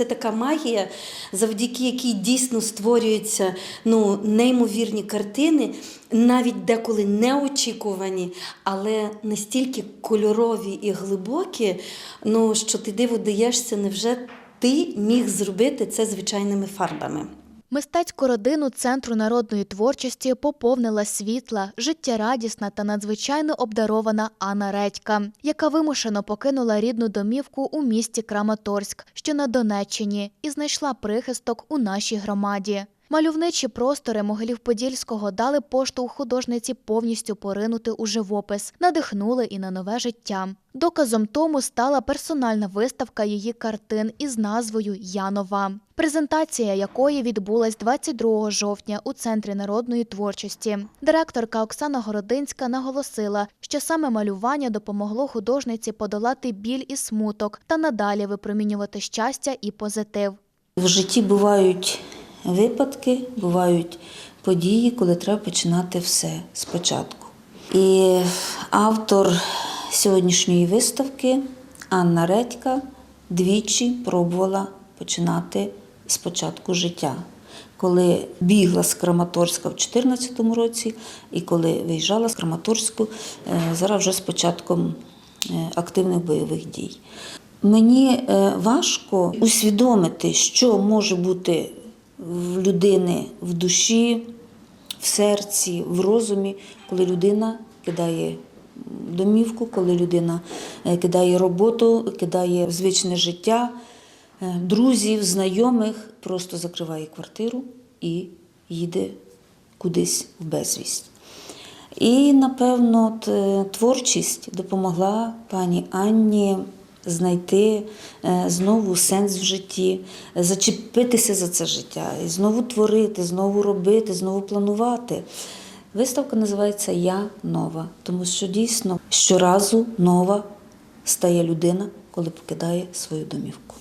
Це така магія, завдяки якій дійсно створюються ну, неймовірні картини, навіть деколи неочікувані, але настільки кольорові і глибокі, ну, що ти диву даєшся, невже ти міг зробити це звичайними фарбами. Мистецьку родину Центру народної творчості поповнила світла, життєрадісна та надзвичайно обдарована Анна Редька, яка вимушено покинула рідну домівку у місті Краматорськ, що на Донеччині, і знайшла прихисток у нашій громаді. Мальовничі простори Могилів-Подільського дали поштовх художниці повністю поринути у живопис, надихнули і на нове життя. Доказом тому стала персональна виставка її картин із назвою Я нова, презентація якої відбулась 22 жовтня у Центрі народної творчості. Директорка Оксана Городинська наголосила, що саме малювання допомогло художниці подолати біль і смуток та надалі випромінювати щастя і позитив. В житті бувають випадки, бувають події, коли треба починати все спочатку. І автор сьогоднішньої виставки Анна Редька двічі пробувала починати спочатку життя. Коли бігла з Краматорська в 2014 році, і коли виїжджала з Краматорську, е, зараз вже з початком е, активних бойових дій. Мені е, важко усвідомити, що може бути в людини в душі, в серці, в розумі, коли людина кидає домівку, коли людина е, кидає роботу, кидає звичне життя, е, друзів, знайомих, просто закриває квартиру і їде кудись в безвість. І, напевно, творчість допомогла пані Анні знайти е, знову сенс в житті, е, зачепитися за це життя, і знову творити, знову робити, знову планувати. Виставка називається Я нова, тому що дійсно щоразу нова стає людина, коли покидає свою домівку.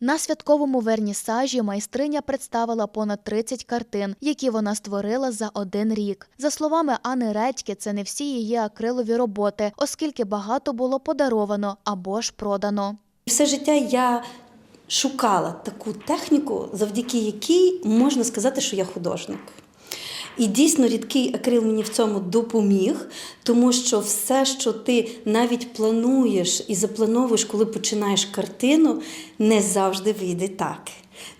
На святковому вернісажі майстриня представила понад 30 картин, які вона створила за один рік. За словами Ани Редьки, це не всі її акрилові роботи, оскільки багато було подаровано або ж продано. Все життя я шукала таку техніку, завдяки якій можна сказати, що я художник. І дійсно рідкий акрил мені в цьому допоміг, тому що все, що ти навіть плануєш і заплановуєш, коли починаєш картину, не завжди вийде так.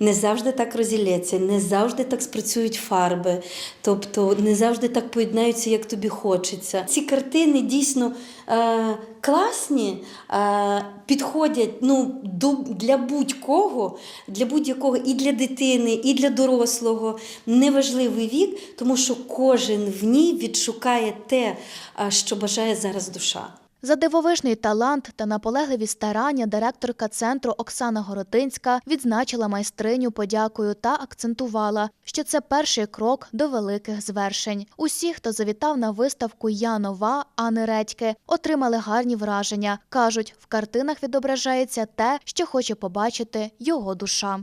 Не завжди так розілється, не завжди так спрацюють фарби, тобто не завжди так поєднаються, як тобі хочеться. Ці картини дійсно е, класні, е, підходять ну, до, для будь-кого, для будь-якого і для дитини, і для дорослого. Неважливий вік, тому що кожен в ній відшукає те, е, що бажає зараз душа. За дивовижний талант та наполегливі старання директорка центру Оксана Городинська відзначила майстриню подякою та акцентувала, що це перший крок до великих звершень. Усі, хто завітав на виставку Я нова Ани Редьки, отримали гарні враження. кажуть, в картинах відображається те, що хоче побачити його душа.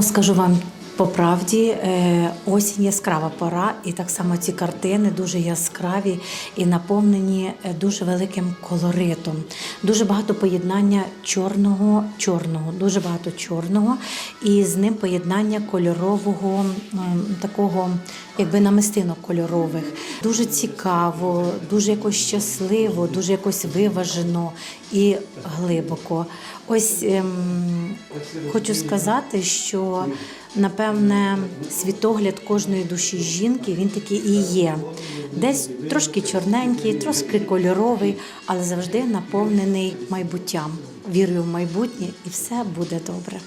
Скажу вам по правді, е, осінь яскрава пора, і так само ці картини дуже яскраві і наповнені е, дуже великим колоритом. Дуже багато поєднання чорного, чорного, дуже багато чорного, і з ним поєднання кольорового, такого, якби намистинок кольорових. Дуже цікаво, дуже якось щасливо, дуже якось виважено і глибоко. Ось ем, хочу сказати, що напевне світогляд кожної душі жінки він такий і є. Десь трошки чорненький, трошки кольоровий, але завжди наповнений майбуттям, Вірю в майбутнє, і все буде добре.